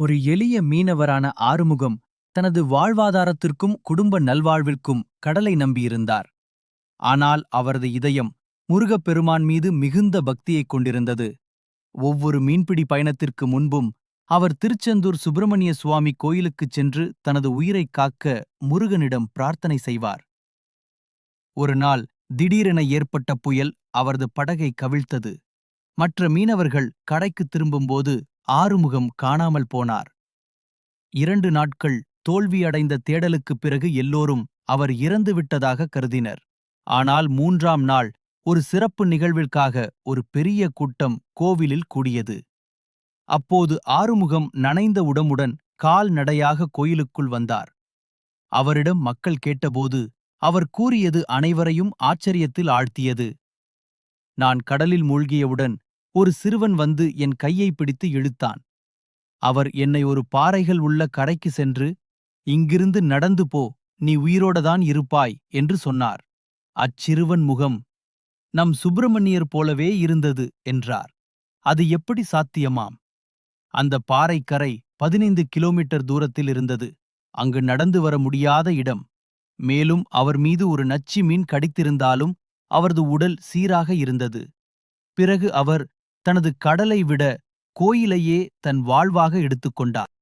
ஒரு எளிய மீனவரான ஆறுமுகம் தனது வாழ்வாதாரத்திற்கும் குடும்ப நல்வாழ்விற்கும் கடலை நம்பியிருந்தார். ஆனால் அவரது இதயம் முருகப்பெருமான் மீது மிகுந்த பக்தியைக் கொண்டிருந்தது. ஒவ்வொரு மீன்பிடி பயணத்திற்கு முன்பும் அவர் திருச்செந்தூர் சுப்பிரமணிய சுவாமி கோயிலுக்குச் சென்று தனது உயிரைக் காக்க முருகனிடம் பிரார்த்தனை செய்வார். ஒரு நாள் திடீரென ஏற்பட்ட புயல் அவரது படகை கவிழ்த்தது. மற்ற மீனவர்கள் கடைக்கு திரும்பும்போது ஆறுமுகம் காணாமல் போனார். இரண்டு நாட்கள் தோல்வியடைந்த தேடலுக்குப் பிறகு எல்லோரும் அவர் இறந்துவிட்டதாக கருதினர். ஆனால் மூன்றாம் நாள் ஒரு சிறப்பு நிகழ்விற்காக ஒரு பெரிய கூட்டம் கோவிலில் கூடியது. அப்போது ஆறுமுகம் நனைந்த உடமுடன் கால்நடையாக கோயிலுக்குள் வந்தார். அவரிடம் மக்கள் கேட்டபோது அவர் கூறியது அனைவரையும் ஆச்சரியத்தில் ஆழ்த்தியது. நான் கடலில் மூழ்கியவுடன் ஒரு சிறுவன் வந்து என் கையை பிடித்து இழுத்தான். அவர் என்னை ஒரு பாறைகள் உள்ள கரைக்கு சென்று இங்கிருந்து நடந்து போ நீ உயிரோடதான் இருப்பாய் என்று சொன்னார். அச்சிறுவன் முகம் நம் சுப்பிரமணியர் போலவே இருந்தது என்றார். அது எப்படி சாத்தியமாம்? அந்த பாறைக்கரை பதினைந்து கிலோமீட்டர் தூரத்தில் இருந்தது. அங்கு நடந்து வர முடியாத இடம். மேலும் அவர் மீது ஒரு நச்சு மீன் கடித்திருந்தாலும் அவரது உடல் சீராக இருந்தது. பிறகு அவர் தனது கடலை விட கோயிலையே தன் வாழ்வாக எடுத்துக்கொண்டார்.